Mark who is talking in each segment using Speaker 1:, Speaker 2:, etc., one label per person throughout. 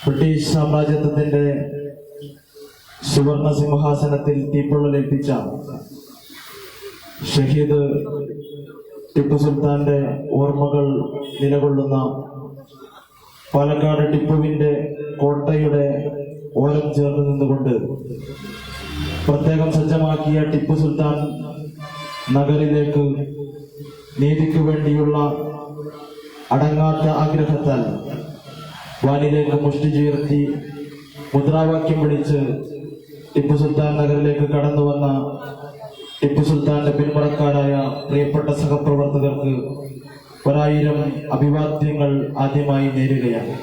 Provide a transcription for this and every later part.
Speaker 1: British സാമ്രാജ്യത്വത്തിന്റെ സുവർണ സിംഹാസനത്തിൽ തീപ്പൊള്ളലേൽപ്പിച്ച ഷഹീദ് ടിപ്പു സുൽത്താന്റെ ഓർമ്മകൾ നിലകൊള്ളുന്ന പാലക്കാട് ടിപ്പുവിന്റെ കോട്ടയുടെ ഓരം ചേർന്ന് നിന്നുകൊണ്ട് പ്രത്യേകം സജ്ജമാക്കിയ ടിപ്പു സുൽത്താൻ നഗറിലേക്ക് നീതിക്ക് വേണ്ടിയുള്ള അടങ്ങാത്ത ആഗ്രഹത്താൽ വാനിലേക്ക് മുഷ്ടി ചീർത്തി മുദ്രാവാക്യം പിടിച്ച് ടിപ്പു സുൽത്താൻ നഗറിലേക്ക് കടന്നു വന്ന ടിപ്പു സുൽത്താന്റെ പിന്മുറക്കാരായ പ്രിയപ്പെട്ട സഹപ്രവർത്തകർക്ക് ഒരായിരം അഭിവാദ്യങ്ങൾ ആദ്യമായി നേരുകയാണ്.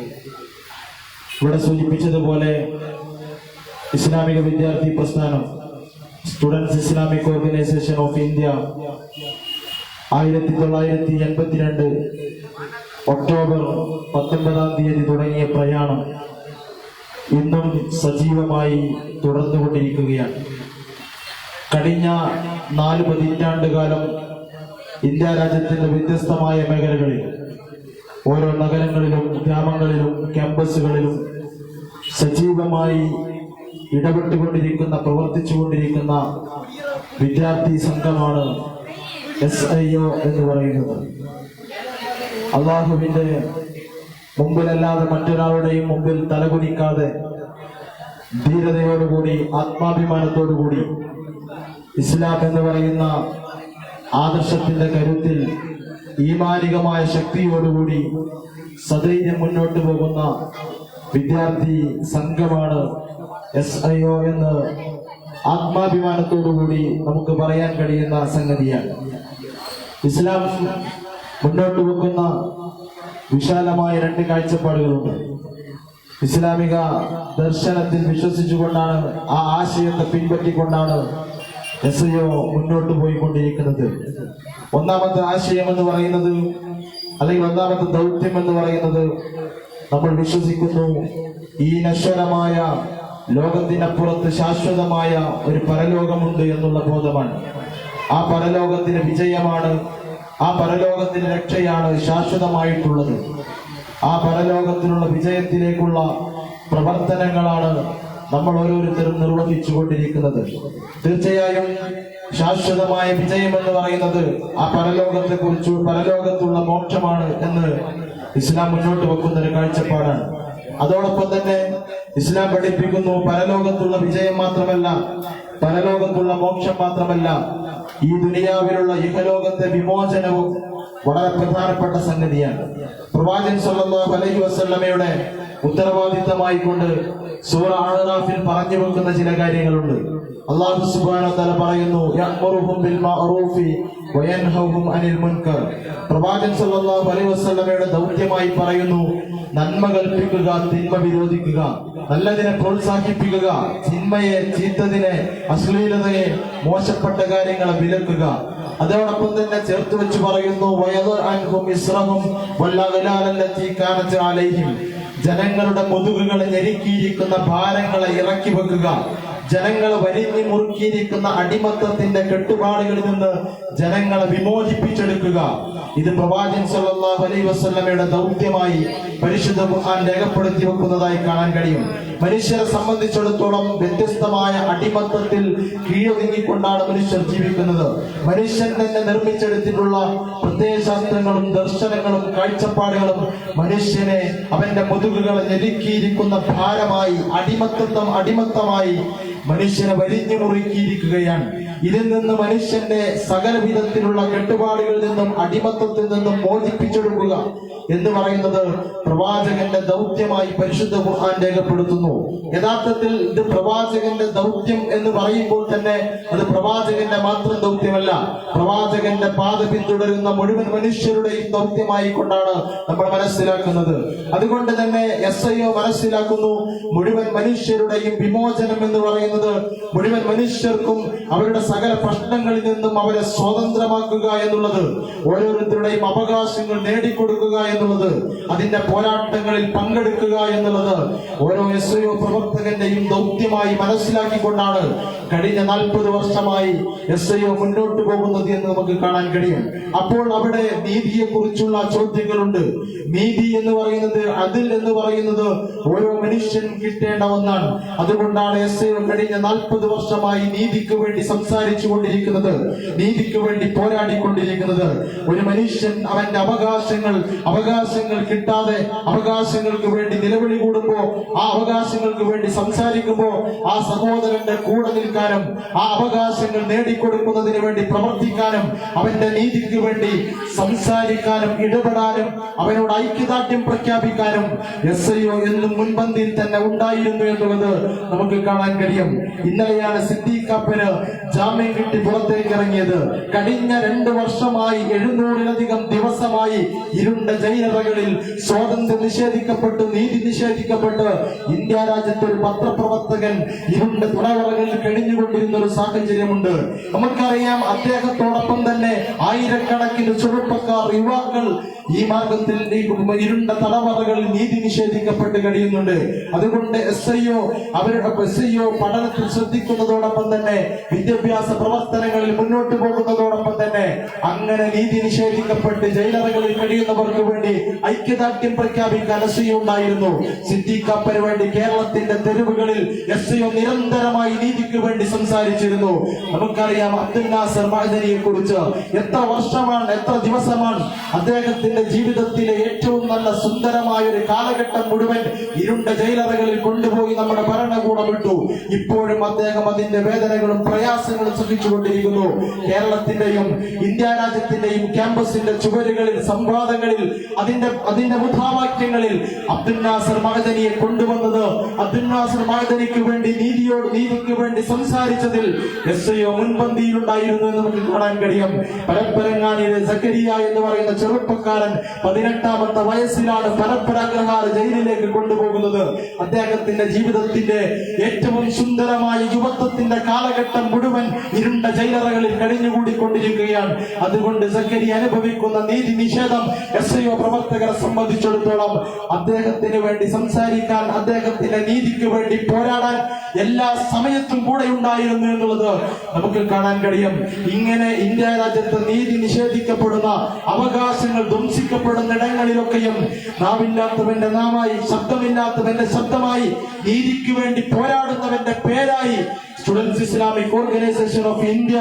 Speaker 1: ഇവിടെ സൂചിപ്പിച്ചതുപോലെ ഇസ്ലാമിക വിദ്യാർത്ഥി പ്രസ്ഥാനം students Islamic organisation of India ആയിരത്തി തൊള്ളായിരത്തി എൺപത്തിരണ്ട് ഒക്ടോബർ പത്തൊൻപതാം തീയതി തുടങ്ങിയ പ്രയാണം ഇന്നും സജീവമായി തുടർന്നുകൊണ്ടിരിക്കുകയാണ്. കഴിഞ്ഞ നാല് പതിറ്റാണ്ടുകാലം ഇന്ത്യ രാജ്യത്തിന്റെ വ്യത്യസ്തമായ മേഖലകളിൽ ഓരോ നഗരങ്ങളിലും ഗ്രാമങ്ങളിലും ക്യാമ്പസുകളിലും സജീവമായി ഇടപെട്ടുകൊണ്ടിരിക്കുന്ന പ്രവർത്തിച്ചുകൊണ്ടിരിക്കുന്ന വിദ്യാർത്ഥി സംഘമാണ് എസ് ഐ ഒ എന്ന് പറയുന്നത്. അള്ളാഹുവിന്റെ മുമ്പിലല്ലാതെ മറ്റൊരാളുടെയും മുമ്പിൽ തലകുനിക്കാതെ ധീരതയോടുകൂടി ആത്മാഭിമാനത്തോടുകൂടി ഇസ്ലാം എന്ന് പറയുന്ന ആദർശത്തിന്റെ കരുത്തിൽ ഈമാനികമായ ശക്തിയോടുകൂടി സധൈര്യം മുന്നോട്ട് പോകുന്ന വിദ്യാർത്ഥി സംഘമാണ് എസ് ഐ ഒ എന്ന് ആത്മാഭിമാനത്തോടുകൂടി നമുക്ക് പറയാൻ കഴിയുന്ന സംഗതിയാണ്. ഇസ്ലാം മുന്നോട്ട് വെക്കുന്ന വിശാലമായ രണ്ട് കാഴ്ചപ്പാടുകളുണ്ട്. ഇസ്ലാമിക ദർശനത്തിൽ വിശ്വസിച്ചുകൊണ്ടാണ് ആ ആശയത്തെ പിൻപറ്റിക്കൊണ്ടാണ് എസ് ഐ മുന്നോട്ട് പോയിക്കൊണ്ടിരിക്കുന്നത്. ഒന്നാമത്തെ ആശയം എന്ന് പറയുന്നത് അല്ലെങ്കിൽ ഒന്നാമത്തെ ദൗത്യം എന്ന് പറയുന്നത് നമ്മൾ വിശ്വസിക്കുന്നു ഈ നശ്വരമായ ലോകത്തിനപ്പുറത്ത് ശാശ്വതമായ ഒരു പരലോകമുണ്ട് എന്നുള്ള ബോധമാണ്. ആ പരലോകത്തിന് വിജയമാണ് ആ പരലോകത്തിന് രക്ഷയാണ് ശാശ്വതമായിട്ടുള്ളത്. ആ പരലോകത്തിലുള്ള വിജയത്തിലേക്കുള്ള പ്രവർത്തനങ്ങളാണ് നമ്മൾ ഓരോരുത്തരും നിർവഹിച്ചു കൊണ്ടിരിക്കുന്നത് തീർച്ചയായും ശാശ്വതമായ വിജയം എന്ന് പറയുന്നത് ആ പരലോകത്തെ കുറിച്ച് പരലോകത്തുള്ള മോക്ഷമാണ് എന്ന് ഇസ്ലാം മുന്നോട്ട് വെക്കുന്ന ഒരു കാഴ്ചപ്പാടാണ്. അതോടൊപ്പം തന്നെ ഇസ്ലാം പഠിപ്പിക്കുന്നു പരലോകത്തുള്ള വിജയം മാത്രമല്ല പരലോകത്തുള്ള മോക്ഷം മാത്രമല്ല ഈ ദുനിയാവിലുള്ള ഇഹലോകത്തെ വിമോചനവും വളരെ പ്രധാനപ്പെട്ട സംഗതിയാണ്. പ്രവാചകൻ സല്ലല്ലാഹു അലൈഹി വസല്ലമയുടെ ഉത്തരവാദിത്തമായി കൊണ്ട് സൂറ ആറാഫിൽ പറഞ്ഞു വെക്കുന്ന ചില കാര്യങ്ങളുണ്ട്. അള്ളാഹു സുബ്ഹാനഹു തല പറയുന്നു പ്രവാചകൻ സല്ലല്ലാഹു അലൈഹി വസല്ലമയുടെ ദൗത്യമായി പറയുന്നു നന്മ കൽപ്പിക്കുക തിന്മ വിരോധിക്കുക നല്ലതിനെ പ്രോത്സാഹിപ്പിക്കുക തിന്മയെ ചീത്തതിനെ അശ്ലീലതയെ മോശപ്പെട്ട കാര്യങ്ങളെ വിലക്കുക. അതോടൊപ്പം തന്നെ ചേർത്ത് വെച്ച് പറയുന്നു ജനങ്ങളുടെ മുതുകുകളെ ഞെരുക്കിയിരിക്കുന്ന ഭാരങ്ങളെ ഇറക്കി വെക്കുക. ജനങ്ങളെ വരിഞ്ഞു മുറുക്കിയിരിക്കുന്ന അടിമത്തത്തിന്റെ കെട്ടുപാടുകളിൽ നിന്ന് ജനങ്ങളെ വിമോചിപ്പിച്ചെടുക്കുക. ഇത് പ്രവാചകൻ സല്ലല്ലാഹു അലൈഹി വസല്ലമയുടെ ദൗത്യമായി പരിശുദ്ധ ഖുർആൻ രേഖപ്പെടുത്തി വെക്കുന്നതായി കാണാൻ കഴിയും. മനുഷ്യരെ സംബന്ധിച്ചിടത്തോളം വ്യത്യസ്തമായ അടിമത്തത്തിൽ കീഴൊതുങ്ങിക്കൊണ്ടാണ് മനുഷ്യർ ജീവിക്കുന്നത്. മനുഷ്യൻ തന്നെ നിർമ്മിച്ചെടുത്തിട്ടുള്ള പ്രത്യയശാസ്ത്രങ്ങളും ദർശനങ്ങളും കാഴ്ചപ്പാടുകളും മനുഷ്യനെ അവന്റെ മുതുകുകളെ ഞെരുക്കിയിരിക്കുന്ന ഭാരമായി അടിമത്തത്വം അടിമത്തമായി മനുഷ്യനെ വലിഞ്ഞു മുറുക്കിയിരിക്കുകയാണ് ഇതിൽ നിന്ന് മനുഷ്യന്റെ സകലവിധത്തിലുള്ള കെട്ടുപാടുകളിൽ നിന്നും അടിമത്തത്തിൽ നിന്നും മോചിപ്പിച്ചെടുക്കുക എന്ന് പറയുന്നത് പ്രവാചകന്റെ ദൗത്യമായി പരിശുദ്ധ ഖുർആൻ രേഖപ്പെടുത്തുന്നു. യഥാർത്ഥത്തിൽ ഇത് പ്രവാചകന്റെ ദൗത്യം എന്ന് പറയുമ്പോൾ തന്നെ അത് പ്രവാചകന്റെ മാത്രം ദൗത്യമല്ല. പ്രവാചകന്റെ പാത പിന്തുടരുന്ന മുഴുവൻ മനുഷ്യരുടെയും ദൗത്യമായി കൊണ്ടാണ് നമ്മൾ മനസ്സിലാക്കുന്നത്. അതുകൊണ്ട് തന്നെ എസ് ഐ ഒ മനസ്സിലാക്കുന്നു മുഴുവൻ മനുഷ്യരുടെയും വിമോചനം എന്ന് പറയുന്നത് മുഴുവൻ മനുഷ്യർക്കും അവരുടെ സകല പ്രശ്നങ്ങളിൽ നിന്നും അവരെ സ്വതന്ത്രമാക്കുക എന്നുള്ളത് ഓരോരുത്തരുടെയും അവകാശങ്ങൾ നേടിക്കൊടുക്കുക എന്നുള്ളത് അതിന്റെ പോരാട്ടങ്ങളിൽ പങ്കെടുക്കുക എന്നുള്ളത് ഓരോ എസ് ഒ പ്രവർത്തകന്റെയും ദൗത്യമായി മനസ്സിലാക്കിക്കൊണ്ടാണ് കഴിഞ്ഞ നാൽപ്പത് വർഷമായി എസ് ഐ മുന്നോട്ട് പോകുന്നത് എന്ന് നമുക്ക് കാണാൻ കഴിയും. അപ്പോൾ അവിടെ നീതിയെ കുറിച്ചുള്ള ചോദ്യങ്ങളുണ്ട്. നീതി എന്ന് പറയുന്നത് അതിൽ എന്ന് പറയുന്നത് ഓരോ മനുഷ്യനും കിട്ടേണ്ട ഒന്നാണ്. അതുകൊണ്ടാണ് എസ് ഐ കഴിഞ്ഞ നാൽപ്പത് വർഷമായി നീതിക്ക് വേണ്ടി സംസാരിച്ചു കൊണ്ടിരിക്കുന്നത് നീതിക്ക് വേണ്ടി പോരാടിക്കൊണ്ടിരിക്കുന്നത് ഒരു മനുഷ്യൻ അവന്റെ അവകാശങ്ങൾ അവകാശങ്ങൾ കിട്ടാതെ അവകാശങ്ങൾക്ക് വേണ്ടി നിലവിളി കൂടുമ്പോ ആ അവകാശങ്ങൾക്ക് വേണ്ടി സംസാരിക്കുമ്പോ ആ സഹോദരന്റെ കൂടെ നിൽക്കാനും ആ അവകാശങ്ങൾ നേടിക്കൊടുക്കുന്നതിന് വേണ്ടി പ്രവർത്തിക്കാനും അവന്റെ നീതിക്ക് വേണ്ടി സംസാരിക്കാനും ഇടപെടാനും അവനോട് ഐക്യദാർഢ്യം പ്രഖ്യാപിക്കാനും എസ് ഒ എന്നും മുൻപന്തിയിൽ തന്നെ ഉണ്ടായിരുന്നു എന്നുള്ളത് നമുക്ക് കാണാൻ കഴിയും. ഇന്നലെയാണ് സിദ്ദീഖപ്പന് ജാമ്യം കിട്ടി പുറത്തേക്ക് ഇറങ്ങിയത് കഴിഞ്ഞ രണ്ട് വർഷമായി എഴുന്നൂറിലധികം ദിവസമായി ഇരുണ്ട ജയിലറകളിൽ സ്വാതന്ത്ര്യം നിഷേധിക്കപ്പെട്ട് നീതി നിഷേധിക്കപ്പെട്ട്. ഇന്ത്യ രാജ്യത്ത് ഒരു പത്രപ്രവർത്തകൻ ഇരുണ്ട തുണവറകളിൽ കഴിഞ്ഞുകൊണ്ടിരുന്ന ഒരു സാഹചര്യമുണ്ട്. നമുക്കറിയാം അദ്ദേഹത്തോടൊപ്പം തന്നെ ആയിരക്കണക്കിന് ചെറുപ്പക്കാർ യുവാക്കൾ ഈ മാർഗത്തിൽ ഇരുണ്ട തലമുറകൾ നീതി നിഷേധിക്കപ്പെട്ട് കഴിയുന്നുണ്ട്. അതുകൊണ്ട് എസ് ഐ ഒ അവരുടെ എസ് ഐ ഒ പഠനത്തിൽ ശ്രദ്ധിക്കുന്നതോടൊപ്പം തന്നെ വിദ്യാഭ്യാസ പ്രവർത്തനങ്ങളിൽ മുന്നോട്ട് പോകുന്നതോടൊപ്പം തന്നെ അങ്ങനെ നീതി നിഷേധിക്കപ്പെട്ട് ജയിലറകളിൽ കഴിയുന്നവർക്ക് വേണ്ടി ഐക്യദാർഢ്യം പ്രഖ്യാപിക്കാൻ എസ് ഐ ഉണ്ടായിരുന്നു സിദ്ദീഖപ്പന് വേണ്ടി കേരളത്തിന്റെ തെരുവുകളിൽ എസ് ഐ നിരന്തരമായി നീതിക്ക് വേണ്ടി സംസാരിച്ചിരുന്നു. നമുക്കറിയാം അബ്ദുൽ നാസർ മഹദനിയെ കുറിച്ച് എത്ര വർഷമാണ് എത്ര ദിവസമാണ് അദ്ദേഹത്തിന്റെ ജീവിതത്തിലെ ഏറ്റവും നല്ല സുന്ദരമായ ഒരു കാലഘട്ടം മുഴുവൻ ഇരുണ്ട ജയിലറകളിൽ കൊണ്ടുപോയി നമ്മുടെ ഭരണകൂടം ഇട്ടു. ഇപ്പോഴും അദ്ദേഹം അതിന്റെ വേദനകളും പ്രയാസങ്ങളും സൃഷ്ടിച്ചുകൊണ്ടിരിക്കുന്നു കേരളത്തിന്റെയും ഇന്ത്യ രാജ്യത്തിന്റെയും ക്യാമ്പസിന്റെ ചുവരുകളിൽ സംവാദങ്ങളിൽ അതിന്റെ അതിന്റെ മുദ്രാവാക്യങ്ങളിൽ അബ്ദുൽ നാസർ മഹദനിയെ കൊണ്ടുവന്നത് അബ്ദുൽ നാസർ മഹദനിക്ക് വേണ്ടി നീതിയോട് നീതിക്ക് വേണ്ടി സംസാരിച്ചതിൽ എസ് ഐ മുൻപന്തിയിലുണ്ടായിരുന്നു എന്ന് നമുക്ക് കാണാൻ കഴിയും. പരപ്പരങ്ങാനിലെ സക്കരിയ എന്ന് പറയുന്ന ചെറുപ്പക്കാരൻ പതിനെട്ടാമത്തെ വയസ്സിലാണ് പരപ്പരാഗ്രഹാർ ജയിലിലേക്ക് കൊണ്ടുപോകുന്നത്. അദ്ദേഹത്തിന്റെ ജീവിതത്തിന്റെ ഏറ്റവും സുന്ദരമായ യുവത്വത്തിന്റെ കാലഘട്ടം മുഴുവൻ ഇരുണ്ട ജയിലറകളിൽ കഴിഞ്ഞുകൂടിക്കൊണ്ടിരിക്കുകയാണ്. അതുകൊണ്ട് സക്കരി അനുഭവിക്കുന്ന നീതി നിഷേധം എസ് ഐ പ്രവർത്തകരെ സംബന്ധിച്ചിടത്തോളം അദ്ദേഹത്തിന് വേണ്ടി സംസാരിക്കാൻ അദ്ദേഹത്തിന്റെ നീതിക്ക് വേണ്ടി പോരാടാൻ എല്ലാ സമയത്തും കൂടെ ഉണ്ടായിരുന്നു എന്നുള്ളത് നമുക്ക് കാണാൻ കഴിയും. ഇങ്ങനെ ഇന്ത്യ രാജ്യത്ത് നീതി നിഷേധിക്കപ്പെടുന്ന അവകാശങ്ങൾ ധ്വംസിക്കപ്പെടുന്ന ഇടങ്ങളിലൊക്കെയും നാവില്ലാത്തവന്റെ നാമായി ശബ്ദമില്ലാത്തവന്റെ ശബ്ദമായി നീതിക്ക് വേണ്ടി പോരാടുന്നവന്റെ പേരായി students Islamic organisation of India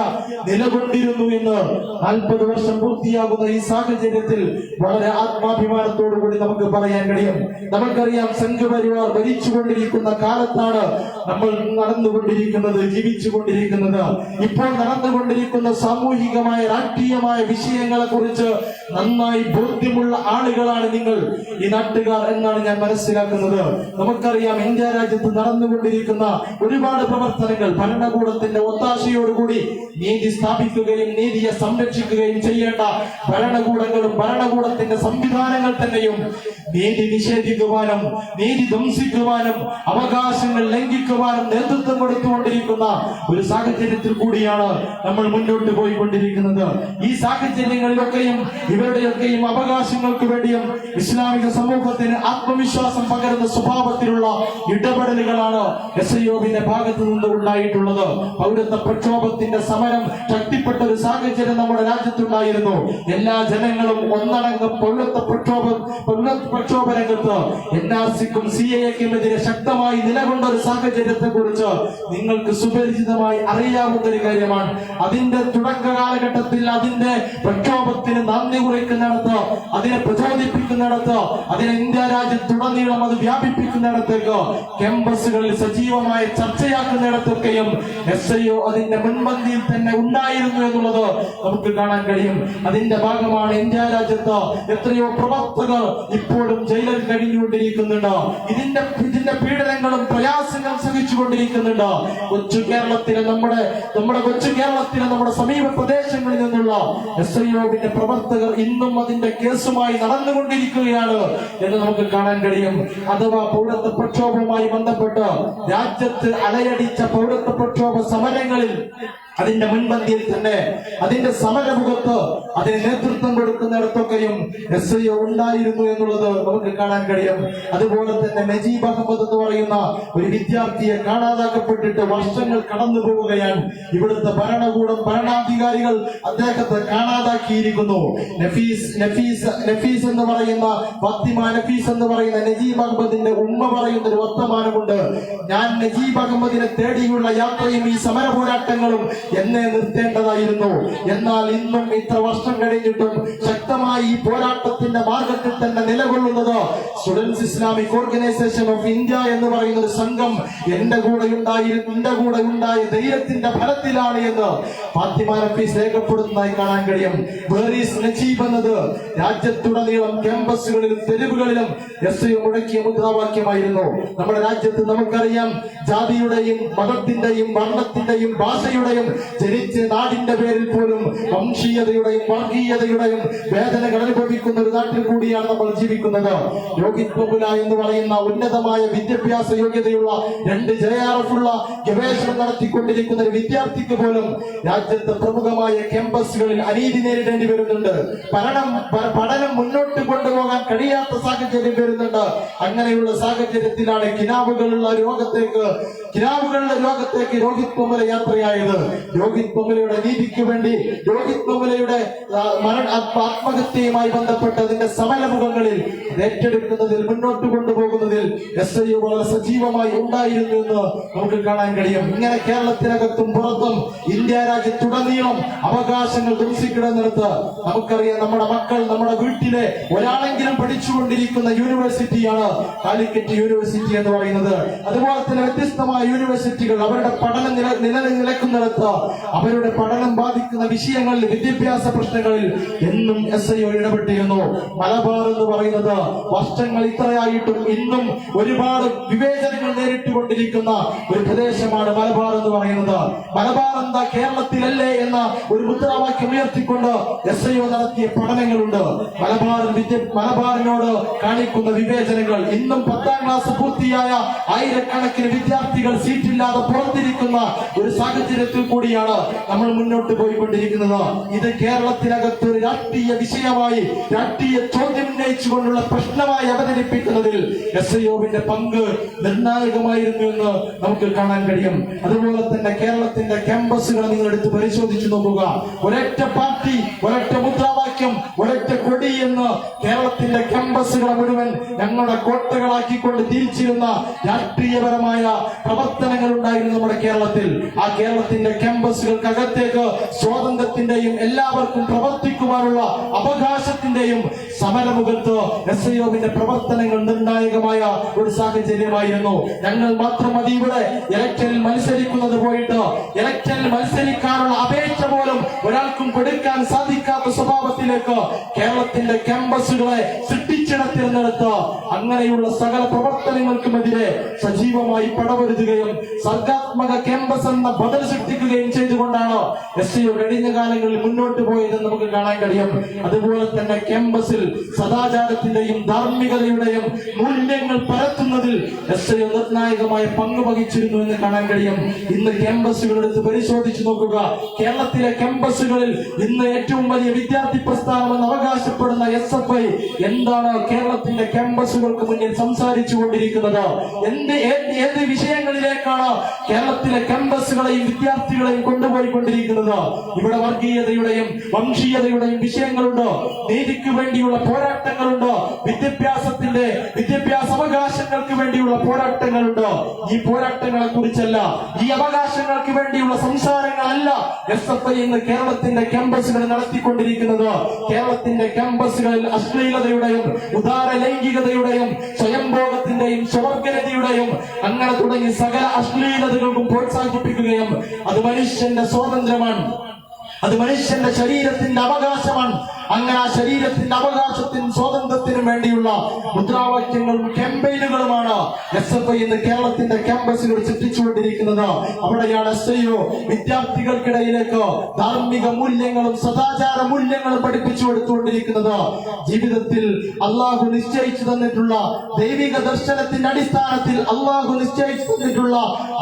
Speaker 1: നിലകൊണ്ടിരുന്നു എന്ന് നാൽപ്പത് വർഷം പൂർത്തിയാകുന്ന ഈ സാഹചര്യത്തിൽ വളരെ ആത്മാഭിമാനത്തോടു കൂടി നമുക്ക് പറയാൻ കഴിയും. നമുക്കറിയാം സംഘപരിവാർ ഭരിച്ചുകൊണ്ടിരിക്കുന്ന കാലത്താണ് നമ്മൾ നടന്നുകൊണ്ടിരിക്കുന്നത് ജീവിച്ചുകൊണ്ടിരിക്കുന്നത്. ഇപ്പോൾ നടന്നുകൊണ്ടിരിക്കുന്ന സാമൂഹികമായ രാഷ്ട്രീയമായ വിഷയങ്ങളെ കുറിച്ച് നന്നായി ബോധ്യമുള്ള ആളുകളാണ് നിങ്ങൾ ഈ നാട്ടുകാർ എന്നാണ് ഞാൻ മനസ്സിലാക്കുന്നത്. നമുക്കറിയാം ഇന്ത്യ രാജ്യത്ത് നടന്നുകൊണ്ടിരിക്കുന്ന ഒരുപാട് പ്രവർത്തനങ്ങൾ ഭരണകൂടത്തിന്റെ ഒത്താശയോടുകൂടി നീതി സ്ഥാപിക്കുകയും നീതിയെ സംരക്ഷിക്കുകയും ചെയ്യേണ്ട ഭരണകൂടങ്ങളും ഭരണകൂടത്തിന്റെ സംവിധാനങ്ങൾ തന്നെയും നീതി നിഷേധിക്കുവാനും നീതി ധ്വംസിക്കുവാനും അവകാശങ്ങൾ ലംഘിക്കുവാനും നേതൃത്വം കൊടുത്തുകൊണ്ടിരിക്കുന്ന ഒരു സാഹചര്യത്തിൽ കൂടിയാണ് നമ്മൾ മുന്നോട്ട് പോയിക്കൊണ്ടിരിക്കുന്നത്. ഈ സാഹചര്യങ്ങളിലൊക്കെയും ഇവരുടെയൊക്കെയും അവകാശങ്ങൾക്ക് വേണ്ടിയും ഇസ്ലാമിക സമൂഹത്തിന് ആത്മവിശ്വാസം പകരുന്ന സ്വഭാവത്തിലുള്ള ഇടപെടലുകളാണ് എസ് ഐ ഭാഗത്തു നിന്ന് ഉണ്ടായിട്ടുള്ളത്. പൗരത്വ പ്രക്ഷോഭത്തിന്റെ സമരം ശക്തിപ്പെട്ട ഒരു സാഹചര്യം നമ്മുടെ രാജ്യത്തുണ്ടായിരുന്നു. എല്ലാ ജനങ്ങളും ഒന്നടങ്കം പൗരത്വ പ്രക്ഷോഭം പൗരത്വ പ്രക്ഷോഭ രംഗത്ത് എൻ ആർ സിക്കും സി എക്കും എതിരെ ശക്തമായി നിലകൊണ്ട ഒരു സാഹചര്യത്തെ കുറിച്ച് നിങ്ങൾക്ക് സുപരിചിതമായി അറിയാവുന്ന ഒരു കാര്യമാണ്. അതിന്റെ തുടക്ക കാലഘട്ടത്തിൽ അതിന്റെ പ്രക്ഷോഭത്തിന് നന്ദി കുറിക്കുന്നിടത്ത് അതിനെ പ്രചോദിപ്പിക്കുന്നിടത്ത് അതിനെ ഇന്ത്യ രാജ്യത്തുടനീളം അത് വ്യാപിപ്പിക്കുന്നിടത്തേക്ക് ക്യാമ്പസുകളിൽ സജീവമായ ചർച്ചയാക്കുന്നിടത്തൊക്കെയും എസ് ഐ ഒ അതിന്റെ മുൻപന്തിയിൽ തന്നെ ഉണ്ടായിരുന്നു എന്നുള്ളത് നമുക്ക് കാണാൻ കഴിയും. അതിന്റെ ഭാഗമാണ് ഇന്ത്യ രാജ്യത്ത് എത്രയോ പ്രവർത്തകർ ഇപ്പോഴും ജയിലിൽ കഴിഞ്ഞുകൊണ്ടിരിക്കുന്നുണ്ട്. ഇതിന്റെ ഇതിന്റെ പീഡനങ്ങളും പ്രയാസങ്ങളും സഹിച്ചുകൊണ്ടിരിക്കുന്നുണ്ട്. കൊച്ചു കേരളത്തിലെ നമ്മുടെ നമ്മുടെ കൊച്ചു കേരളത്തിലെ നമ്മുടെ സമീപ പ്രദേശങ്ങളിൽ നിന്നുള്ള എസ് ഐ ഒവിന്റെ പ്രവർത്തകർ ഇന്നും അതിന്റെ കേസുമായി നടന്നുകൊണ്ടിരിക്കുകയാണ് എന്ന് നമുക്ക് കാണാൻ കഴിയും. അഥവാ പൗരത്വ പ്രക്ഷോഭവുമായി ബന്ധപ്പെട്ട് രാജ്യത്ത് അലയടിച്ച പൗരത്വ പൗരത്വ സമരങ്ങളിൽ അതിന്റെ മുൻപന്തിയിൽ തന്നെ അതിന്റെ സമരമുഖത്ത് അതിന് നേതൃത്വം കൊടുക്കുന്നിടത്തൊക്കെയും എസ് ഐ ഉണ്ടായിരുന്നു എന്നുള്ളത് നമുക്ക് കാണാൻ കഴിയും. അതുപോലെ തന്നെ നജീബ് അഹമ്മദ് എന്ന് പറയുന്ന ഒരു വിദ്യാർത്ഥിയെ കാണാതാക്കപ്പെട്ടിട്ട് വർഷങ്ങൾ കടന്നു പോവുകയാണ്. ഇവിടുത്തെ ഭരണകൂടം ഭരണാധികാരികൾ അദ്ദേഹത്തെ കാണാതാക്കിയിരിക്കുന്നു. നഫീസ് നഫീസ് നഫീസ് എന്ന് പറയുന്ന ഫത്തിമ നഫീസ് എന്ന് പറയുന്ന നജീബ് അഹമ്മദിന്റെ ഉമ്മ പറയുന്ന ഒരു വർത്തമാനമുണ്ട്. ഞാൻ നജീബ് അഹമ്മദിനെ തേടിയുള്ള യാത്രയും ഈ സമര പോരാട്ടങ്ങളും എന്നെ നിർത്തേണ്ടതായിരുന്നു. എന്നാൽ ഇന്നും ഇത്ര വർഷം കഴിഞ്ഞിട്ടും ശക്തമായി ഈ പോരാട്ടത്തിന്റെ മാർഗത്തിൽ തന്നെ നിലകൊള്ളുന്നത് students Islamic organisation of India എന്ന് പറയുന്ന ഒരു സംഘം എന്റെ കൂടെ ഉണ്ടായിരുന്നു എന്റെ കൂടെ ഉണ്ടായ ധൈര്യത്തിന്റെ ഫലത്തിലാണ് എന്ന് ഫാത്തിമ നഫീസ് രേഖപ്പെടുത്തുന്നതായി കാണാൻ കഴിയും. വേറീസ് നജീബ് എന്നത് രാജ്യത്തുടനീളം ക്യാമ്പസുകളിലും തെരുവുകളിലും ഐ മുഴക്കിയ മുദ്രാവാക്യമായിരുന്നു നമ്മുടെ രാജ്യത്ത് നമുക്കറിയാം ജാതിയുടെയും മതത്തിന്റെയും വർണത്തിന്റെയും ഭാഷയുടെയും ജനിച്ച് നാടിന്റെ പേരിൽ പോലും വംശീയതയുടെയും വർഗീയതയുടെയും വേദനകൾ അനുഭവിക്കുന്ന ഒരു നാട്ടിൽ കൂടിയാണ് നമ്മൾ ജീവിക്കുന്നത്. ബബുല എന്ന് പറയുന്ന ഉന്നതമായ വിദ്യാഭ്യാസ യോഗ്യതയുള്ള രണ്ട് ജെ ഉള്ള ഗവേഷണം നടത്തിക്കൊണ്ടിരിക്കുന്ന ഒരു വിദ്യാർത്ഥിക്ക് പോലും രാജ്യത്തെ പ്രമുഖമായ ക്യാമ്പസുകളിൽ അനീതി നേരിടേണ്ടി വരുന്നുണ്ട്. പഠനം പഠനം മുന്നോട്ട് കൊണ്ടുപോകാൻ കഴിയാത്ത സാഹചര്യം വരുന്നുണ്ട് അങ്ങനെയുള്ള സാഹചര്യത്തിലാണ് കിനാവുകളുള്ള രോഗത്തേക്ക് കിനാവുകളുടെ രോഗത്തേക്ക് രോഹിത് പൊമ്മല യാത്രയായത്. രോഹിത് പൊമ്മലയുടെ നീതിക്ക് വേണ്ടി രോഹിത് പൊമ്മലയുടെ മരണ ആത്മ- ആത്മഹത്യയുമായി ബന്ധപ്പെട്ട് അതിന്റെ സമലമുഖങ്ങളിൽ ഏറ്റെടുക്കുന്നതിൽ മുന്നോട്ട് കൊണ്ടുപോകുന്നതിൽ എസ് ഐ വളരെ സജീവമായി ഉണ്ടായിരുന്നു എന്ന് നമുക്ക് കാണാൻ കഴിയും. ഇങ്ങനെ കേരളത്തിനകത്തും പുറത്തും ഇന്ത്യ രാജ്യത്തുടനീളം അവകാശങ്ങൾ ദുംസിക്കിടന്നിടത്ത് നമുക്കറിയാം നമ്മുടെ മക്കൾ നമ്മുടെ വീട്ടിലെ ഒരാളെങ്കിലും പഠിച്ചുകൊണ്ടിരിക്കുന്ന യൂണിവേഴ്സിറ്റിയാണ് കാലിക്കറ്റ് യൂണിവേഴ്സിറ്റി എന്ന് പറയുന്നത്. അതുപോലെ തന്നെ വ്യത്യസ്തമായ യൂണിവേഴ്സിറ്റികൾ അവരുടെ പഠനം നില നില നിലക്കുന്നിടത്ത് അവരുടെ പഠനം ബാധിക്കുന്ന വിഷയങ്ങളിൽ വിദ്യാഭ്യാസ പ്രശ്നങ്ങളിൽ എന്നും എസ് ഐ ഇടപെട്ടിരുന്നു. മലബാർ എന്ന് പറയുന്നത് വർഷങ്ങൾ ഇത്രയായിട്ടും ഇന്നും ഒരുപാട് വിവേചനങ്ങൾ നേരിട്ടുകൊണ്ടിരിക്കുന്ന ഒരു പ്രദേശമാണ് മലബാർ എന്ന് പറയുന്നത്. മലബാർ എന്താ കേരളത്തിലല്ലേ എന്ന ഒരു മുദ്രാവാക്യം ഉയർത്തിക്കൊണ്ട് എസ് ഐ നടത്തിയ പഠനങ്ങളുണ്ട്. മലബാർ വിദ്യ മലബാറിനോട് കാണിക്കുന്ന. വിവേചനങ്ങൾ ഇന്നും പത്താം ക്ലാസ് പൂർത്തിയായ ആയിരക്കണക്കിന് വിദ്യാർത്ഥികൾ സീറ്റില്ലാതെ പുറത്തിരിക്കുന്ന ഒരു സാഹചര്യത്തിൽ കൂടിയാണ് നമ്മൾ മുന്നോട്ട് പോയിക്കൊണ്ടിരിക്കുന്നത്. ഇത് കേരളത്തിനകത്ത് ഒരു രാഷ്ട്രീയ വിഷയമായി രാഷ്ട്രീയ ചോദ്യം ഉന്നയിച്ചുകൊണ്ടുള്ള പ്രശ്നമായി അവതരിപ്പിക്കുന്നതിൽ എസ് ഐഒവിന്റെ പങ്ക് നിർണായകമായിരുന്നു എന്ന് നമുക്ക് കാണാൻ കഴിയും. അതുപോലെ തന്നെ കേരളത്തിന്റെ ക്യാമ്പസുകൾ നിങ്ങൾ എടുത്ത് പരിശോധിച്ചു നോക്കുക. ഒരൊറ്റ പാർട്ടി ഒരൊറ്റ മുദ്രാവാക്യം ഒരൊറ്റ കൊടി എന്ന് കേരളത്തിന്റെ ക്യാമ്പസുകളെ മുഴുവൻ ഞങ്ങളുടെ കോട്ടകളാക്കിക്കൊണ്ട് തിരിച്ചിരുന്ന രാഷ്ട്രീയപരമായ പ്രവർത്തനങ്ങൾ ഉണ്ടായിരുന്നു നമ്മുടെ കേരളത്തിൽ. ആ കേരളത്തിന്റെ ക്യാമ്പസുകൾക്കകത്തേക്ക് സ്വാതന്ത്ര്യത്തിന്റെയും എല്ലാവർക്കും പ്രവർത്തിക്കുവാനുള്ള അവകാശത്തിന്റെയും സമരമുഖത്ത് എസ് ഐ പ്രവർത്തനങ്ങൾ നിർണായകമായ ഒരു സാഹചര്യമായിരുന്നു. ഞങ്ങൾ മാത്രം മതി ഇവിടെ ഇലക്ഷനിൽ മത്സരിക്കുന്നത് പോയിട്ട് ഇലക്ഷനിൽ മത്സരിക്കാനുള്ള അപേക്ഷ പോലും ഒരാൾക്കും കൊടുക്കാൻ സാധിക്കാത്ത സ്വഭാവത്തിലേക്ക് കേരളത്തിന്റെ ക്യാമ്പസുകളെ സൃഷ്ടിച്ചിടത്തിരുന്നിടത്ത് അങ്ങനെയുള്ള സകല പ്രവർത്തനങ്ങൾക്കുമെതിരെ സജീവമായി പടവരുതുകയും സർഗാത്മക ക്യാമ്പസ് എന്ന ബദൽ സൃഷ്ടിക്കുകയും ചെയ്തുകൊണ്ടാണ് എസ് സി കഴിഞ്ഞ കാലങ്ങളിൽ മുന്നോട്ട് പോയതെന്ന് നമുക്ക് കാണാൻ കഴിയും. അതുപോലെ തന്നെ ക്യാമ്പസിൽ സദാചാരത്തിന്റെയും ധാർമ്മികതയുടെയും മൂല്യങ്ങൾ പരത്തുന്നതിൽ എസ് ഐ നിർണായകമായ പങ്ക് വഹിച്ചിരുന്നു എന്ന് കാണാൻ കഴിയും. ഇന്ന് ക്യാമ്പസുകളെടുത്ത് പരിശോധിച്ചു നോക്കുക. കേരളത്തിലെ ക്യാമ്പസുകളിൽ ഇന്ന് ഏറ്റവും വലിയ വിദ്യാർത്ഥി പ്രസ്ഥാനം എന്ന് അവകാശപ്പെടുന്ന എസ് എഫ് ഐ എന്താണ് കേരളത്തിന്റെ ക്യാമ്പസുകൾക്ക് മുന്നിൽ സംസാരിച്ചു കൊണ്ടിരിക്കുന്നത് എന്ത് ഏത് വിഷയങ്ങളിലേക്കാണ് കേരളത്തിലെ ക്യാമ്പസുകളെയും വിദ്യാർത്ഥികളെയും കൊണ്ടുപോയിക്കൊണ്ടിരിക്കുന്നത്? ഇവിടെ വർഗീയതയുടെയും വംശീയതയുടെയും വിഷയങ്ങളുണ്ട്. നീതിക്ക് വേണ്ടിയുള്ള പോരാട്ടങ്ങളുണ്ട്. വിദ്യാഭ്യാസത്തിന്റെ വിദ്യാഭ്യാസ അവകാശങ്ങൾക്ക് വേണ്ടിയുള്ള പോരാട്ടങ്ങളുണ്ട്. ഈ പോരാട്ടങ്ങളെ കുറിച്ചല്ല ഈ അവകാശങ്ങൾക്ക് വേണ്ടിയുള്ള സംസാരങ്ങളല്ല എസ് എഫ് ഐ ഇന്ന് കേരളത്തിന്റെ ക്യാമ്പസുകൾ നടത്തിക്കൊണ്ടിരിക്കുന്നത്. കേരളത്തിന്റെ ക്യാമ്പസുകളിൽ അശ്ലീലതയുടെയും ഉദാര ലൈംഗികതയുടെയും സ്വയംഭോഗത്തിന്റെയും സ്വർഗരതയുടെയും അങ്ങനെ തുടങ്ങി സകല അശ്ലീലതകൾക്കും പ്രോത്സാഹിപ്പിക്കുകയും അത് മനുഷ്യന്റെ സ്വാതന്ത്ര്യമാണ്. അത് മനുഷ്യന്റെ ശരീരത്തിന്റെ അവകാശമാണ്. അങ്ങനെ ആ ശരീരത്തിന്റെ അവകാശത്തിനും സ്വാതന്ത്ര്യത്തിനും വേണ്ടിയുള്ള മുദ്രാവാക്യങ്ങളും ക്യാമ്പയിനുകളുമാണ് എസ് എഫ് ഐ ഇന്ന് കേരളത്തിന്റെ ക്യാമ്പസുകൾ സൃഷ്ടിച്ചുകൊണ്ടിരിക്കുന്നത്. അവിടെയാണ് എസ് ഐ ഒ വിദ്യാർത്ഥികൾക്കിടയിലേക്ക് ധാർമ്മിക മൂല്യങ്ങളും സദാചാര മൂല്യങ്ങളും പഠിപ്പിച്ചു കൊടുത്തുകൊണ്ടിരിക്കുന്നത് ജീവിതത്തിൽ അള്ളാഹു നിശ്ചയിച്ചു തന്നിട്ടുള്ള ദൈവിക ദർശനത്തിന്റെ അടിസ്ഥാനത്തിൽ അള്ളാഹു നിശ്ചയിച്ചു തന്നിട്ടുള്ള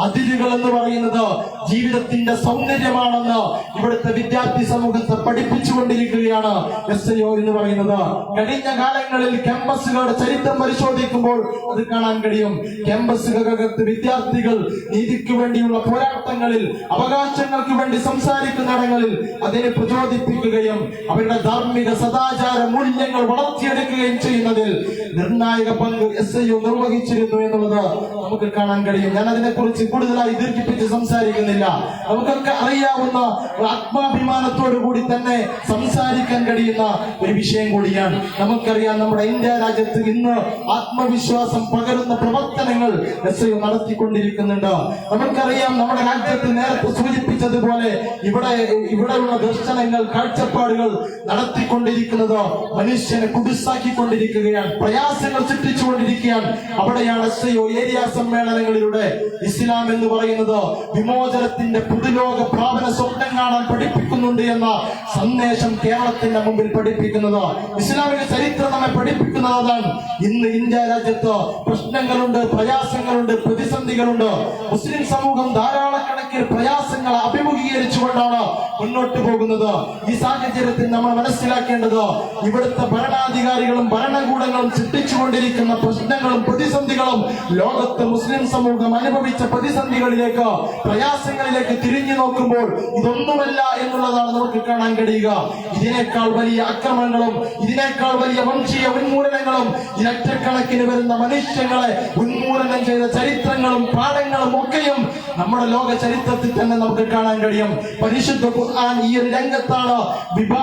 Speaker 1: അതിരുകൾ എന്ന് പറയുന്നത് ജീവിതത്തിന്റെ സൗന്ദര്യമാണെന്ന് ഇവിടുത്തെ വിദ്യാർത്ഥി സമൂഹത്തെ പഠിപ്പിച്ചുകൊണ്ടിരിക്കുകയാണ്. എസ് എന്ന് പറയുന്നത് കഴിഞ്ഞ കാലങ്ങളിൽ ക്യാമ്പസുകളുടെ ചരിത്രം പരിശോധിക്കുമ്പോൾ അത് കാണാൻ കഴിയും. ക്യാമ്പസുകൾക്കകത്ത് വിദ്യാർത്ഥികൾ നീതിക്ക് വേണ്ടിയുള്ള പോരാട്ടങ്ങളിൽ അവകാശങ്ങൾക്ക് വേണ്ടി സംസാരിക്കുന്നിടങ്ങളിൽ അതിനെ പ്രചോദിപ്പിക്കുകയും അവരുടെ ധാർമ്മിക സദാചാര മൂല്യങ്ങൾ വളർത്തിയെടുക്കുകയും ചെയ്യുന്നതിൽ നിർണായക പങ്ക് എസ് ഐ നിർവഹിച്ചിരുന്നു എന്നുള്ളത് നമുക്ക് കാണാൻ കഴിയും. ഞാൻ അതിനെക്കുറിച്ച് കൂടുതലായി ദീർഘിപ്പിച്ച് സംസാരിക്കുന്നില്ല. നമുക്കൊക്കെ അറിയാവുന്ന ആത്മാഭിമാനത്തോടു കൂടി തന്നെ സംസാരിക്കാൻ കഴിയുന്ന ഒരു വിഷയം കൂടിയാണ്. നമുക്കറിയാം നമ്മുടെ ഇന്ത്യ രാജ്യത്ത് ഇന്ന് ആത്മവിശ്വാസം പകരുന്ന പ്രവർത്തനങ്ങൾ എസ് ഐ നടത്തിക്കൊണ്ടിരിക്കുന്നുണ്ട്. നമുക്കറിയാം നമ്മുടെ രാജ്യത്ത് നേരത്തെ സൂചിപ്പിച്ചതുപോലെ ഇവിടെ ഇവിടെയുള്ള ദർശനങ്ങൾ കാഴ്ചപ്പാടുകൾ നടത്തിക്കൊണ്ടിരിക്കുന്നത് മനുഷ്യനെ കുടിസാക്കിക്കൊണ്ടിരിക്കുകയാണ്. പ്രയാസങ്ങൾ സൃഷ്ടിച്ചുകൊണ്ടിരിക്കുകയാണ്. അവിടെയാണ് എസ് ഐ ഏരിയ സമ്മേളനങ്ങളിലൂടെ ഇസ്ലാം എന്ന് പറയുന്നത് വിമോചനത്തിന്റെ പുതുലോക പ്രാപന സ്വപ്നം കാണാൻ പഠിപ്പിക്കുന്നുണ്ട് എന്ന സന്ദേശം കേരളത്തിന്റെ മുമ്പിൽ പഠിപ്പിക്കുന്നത് ഇസ്ലാമിക ചരിത്രം നമ്മെ പഠിപ്പിക്കുന്നതാണ് ഇന്ന് ഇന്ത്യ രാജ്യത്ത് പ്രശ്നങ്ങളുണ്ട് പ്രയാസങ്ങളുണ്ട് പ്രതിസന്ധികളുണ്ട്. മുസ്ലിം സമൂഹം ധാരാളക്കണക്കിൽ പ്രയാസങ്ങൾ അഭിമുഖീകരിച്ചുകൊണ്ടാണ് മുന്നോട്ട് പോകുന്നത്. ഈ സാഹചര്യത്തിൽ നമ്മൾ മനസ്സിലാക്കേണ്ടത് ഇവിടുത്തെ ഭരണാധികാരികളും ഭരണകൂടങ്ങളും സൃഷ്ടിച്ചുകൊണ്ടിരിക്കുന്ന പ്രശ്നങ്ങളും പ്രതിസന്ധികളും ലോകത്ത് മുസ്ലിം സമൂഹം അനുഭവിച്ച പ്രതിസന്ധികളിലേക്ക് പ്രയാസങ്ങളിലേക്ക് തിരിഞ്ഞു നോക്കുമ്പോൾ ഇതൊന്നുമല്ല എന്നുള്ളതാണ് നമുക്ക് കാണാൻ കഴിയുക. ഇതിനേക്കാൾ വലിയ അക്രമങ്ങളും ഇതിനേക്കാൾ വലിയ വംശീയ ഉന്മൂലനങ്ങളും ലക്ഷക്കണക്കിന് വരുന്ന മനുഷ്യങ്ങളെ ഉന്മൂലനം ചെയ്ത ചരിത്രങ്ങളും പാഠങ്ങളും ഒക്കെയും നമ്മുടെ ലോക ചരിത്രത്തിൽ തന്നെ നമുക്ക് കാണാൻ കഴിയും. പരിശുദ്ധ ഖുർആൻ ഈ ഒരു രംഗത്താണ്.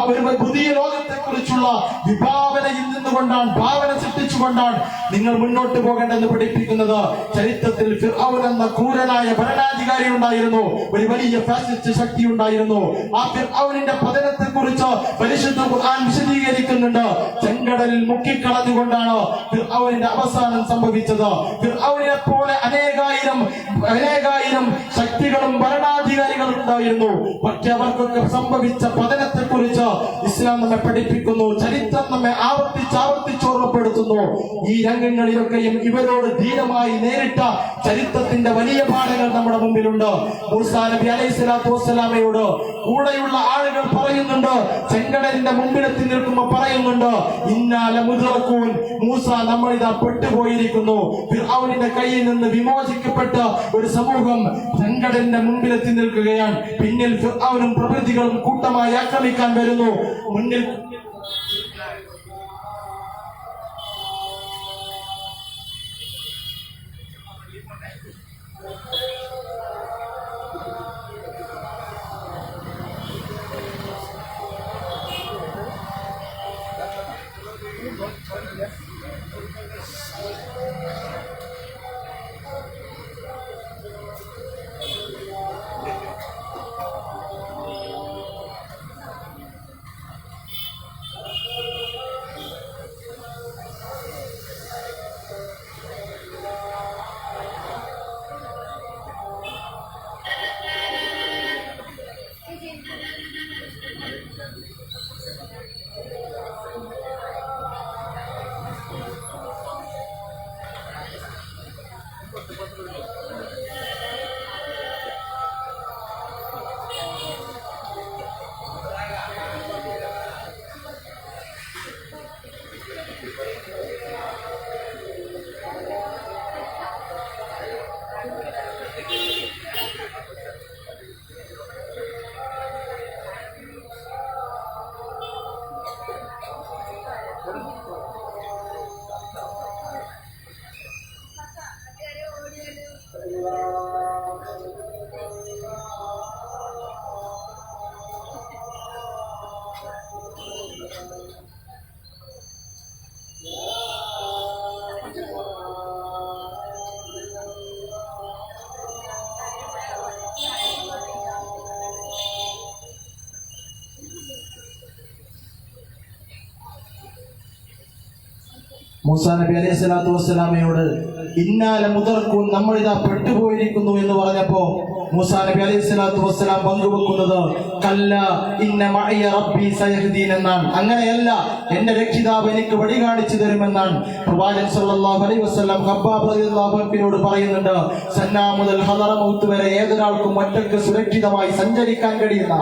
Speaker 1: ഒരു പുതിയ ലോകത്തെ കുറിച്ചുള്ള വിഭാവനയിൽ നിന്നുകൊണ്ടാണ് ഭാവന സൃഷ്ടിച്ചുകൊണ്ടാണ് നിങ്ങൾ മുന്നോട്ട് പോകേണ്ടെന്ന് പഠിപ്പിക്കുന്നത്. ചരിത്രത്തിൽ ഫിർഔൻ എന്ന ക്രൂരനായ ഭരണാധികാരി ഉണ്ടായിരുന്നു. ഒരു വലിയ ഫാസിസ്റ്റ് ശക്തി ഉണ്ടായിരുന്നു. ആ ഫിർഔനിന്റെ പതനത്തെ കുറിച്ച് പരിശുദ്ധ ഖുർആൻ വിശദീകരിക്കുന്നുണ്ട്? ചെങ്കടലിൽ മുക്കിക്കളഞ്ഞുകൊണ്ടാണ് ഫിർഔനിന്റെ അവസാനം സംഭവിച്ചത്? ഫിർഔനെ പോലെ അനേകായിരം അനേകായിരം ശക്തികളും ഭരണാധികാരികളും ഉണ്ടായിരുന്നു. പക്ഷെ അവർക്കൊക്കെ സംഭവിച്ച പതനത്തെ കുറിച്ച് ഇസ്ലാം നമ്മെ പഠിപ്പിക്കുന്നു ചരിത്രം നമ്മെ ആവർത്തിച്ച് ആവർത്തിച്ച് ഓർമ്മപ്പെടുത്തുന്നു. ഈ രംഗങ്ങളിലൊക്കെയും ഇവരോട് ധീരമായി നേരിട്ട ചരിത്രത്തിന്റെ വലിയ പാഠങ്ങൾ നമ്മുടെ മുമ്പിലുണ്ട്. മൂസാ നബി അലൈഹി സ്വലാത്തു വസ്സലാമയോട് കൂടെയുള്ള ആളുകൾ പറയുന്നുണ്ട് ചെങ്കടലിന്റെ മുമ്പിലെത്തി നിൽക്കുമ്പോ പറയുന്നുണ്ട് ഇന്നാല മുതറക്കൂൻ മൂസ നമ്മൾ ഇതാ പെട്ടുപോയിരിക്കുന്നു. അവരുടെ കയ്യിൽ നിന്ന് വിമോചിക്കപ്പെട്ട ഒരു സമൂഹം ചെങ്കടലിന്റെ മുമ്പിലെത്തി നിൽക്കുകയാണ്. പിന്നിൽ ഫിർഔനും പ്രകൃതികളും കൂട്ടമായി ആക്രമിക്കാൻ വരുന്നു. മുന്നിൽ മൂസാ നബി അലൈഹി സ്വലാത്തു വസ്സലാമയോട് ഇന്നാലെ മുതർക്കും നമ്മളിതാ പെട്ടുപോയിരിക്കുന്നു എന്ന് പറഞ്ഞപ്പോ മൂസാ നബി അലൈഹി സ്വലാത്തു വസ്സലാം പങ്കുവെക്കുന്നത് കല്ല ഇന്ന മഅയ റബ്ബി സയഹ്ദീൻ എന്നാണ് അങ്ങനെയല്ല എന്റെ രക്ഷിതാവ് എനിക്ക് വഴി കാണിച്ചു തരുമെന്നാണ് പ്രവാചകൻ സല്ലല്ലാഹു അലൈഹി വസല്ലം ഖബ്ബാബ് റളിയല്ലാഹു അൻഹുവിനോട് പറയുന്നുണ്ട് സന്നാ മുതൽ ഹദറമൗത്ത് വരെ ഏതൊരാൾക്കും ഒറ്റയ്ക്ക് സുരക്ഷിതമായി സഞ്ചരിക്കാൻ കഴിയുന്ന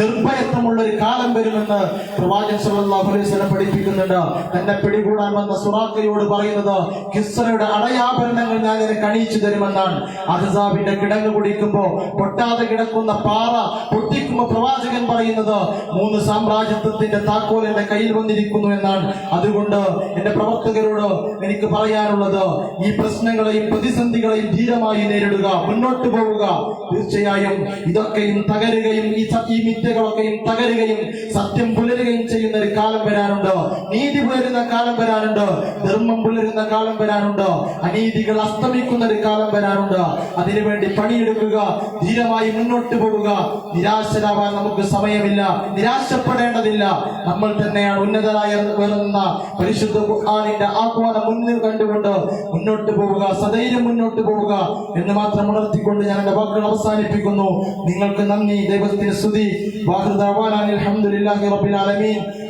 Speaker 1: നിർഭയത്വമുള്ള ഒരു കാലം വരുമെന്ന് പ്രവാചകൻ സല്ലല്ലാഹു അലൈഹി വസല്ലം പഠിപ്പിക്കുന്നുണ്ട്. തന്നെ പിടികൂടാൻ വന്ന സുറാഖയോട് പറയുന്നത് കിസ്റയുടെ അടയാഭരണങ്ങൾ ഞാൻ നിനക്ക് അണിയിച്ചു തരുമെന്നാണ്. അഹ്സാബിന്റെ കിടങ്ങ് കുടിക്കുമ്പോ പൊട്ടാതെ കിടക്കുന്ന പാറ പൊട്ടിക്കുമ്പോ പ്രവാചകൻ പറയുന്നത് മൂന്ന് സാമ്രാജ്യത്വത്തിന്റെ താക്കോൽ എന്റെ കയ്യിൽ വന്നിരിക്കുന്നു എന്നാണ്. അതുകൊണ്ട് എന്റെ പ്രവർത്തകരോട് എനിക്ക് പറയാനുള്ളത് ഈ പ്രശ്നങ്ങളെയും പ്രതിസന്ധികളെയും ധീരമായി നേരിടുക മുന്നോട്ട് പോവുക. തീർച്ചയായും ഇതൊക്കെയും തകരുകയും ഈ ഈ തകരുകയും സത്യം പുലരുകയും ചെയ്യുന്ന ഒരു കാലം വരാനുണ്ട്. നീതി പുലരുന്ന കാലം വരാനുണ്ട്. ധർമ്മം പുലരുന്ന കാലം വരാനുണ്ട്. അനീതികൾ അസ്തമിക്കുന്ന ഒരു കാലം വരാനുണ്ട്. അതിനുവേണ്ടി പണിയെടുക്കുക ധീരമായി മുന്നോട്ട് പോവുക. നിരാശരാവാൻ നമുക്ക് സമയമില്ല. നിരാശപ്പെടേണ്ടതില്ല. നമ്മൾ തന്നെയാണ് ഉന്നതരായ വരുന്ന പരിശുദ്ധ ഖുർആനിന്റെ ആഹ്വാനം മുന്നിൽ കണ്ടുകൊണ്ട് മുന്നോട്ട് പോവുക സധൈര്യം മുന്നോട്ട് പോവുക എന്ന് മാത്രം ഉണർത്തിക്കൊണ്ട് ഞാൻ എന്റെ വാക്കുകൾ അവസാനിപ്പിക്കുന്നു. നിങ്ങൾക്ക് നന്ദി. ദൈവത്തിന് സ്തുതി.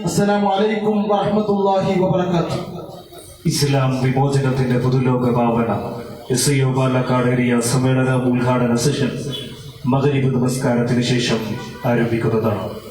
Speaker 1: അസ്സലാമു അലൈക്കും വറഹ്മത്തുള്ളാഹി
Speaker 2: ഇസ്ലാം വിമോചനത്തിന്റെ പുതുലോക ഭാവന എസ് ഐ പാലക്കാട് ഏരിയ സമ്മേളന ഉദ്ഘാടന സെഷൻ മകരീപ് നമസ്കാരത്തിന് ശേഷം ആരംഭിക്കുന്നതാണ്.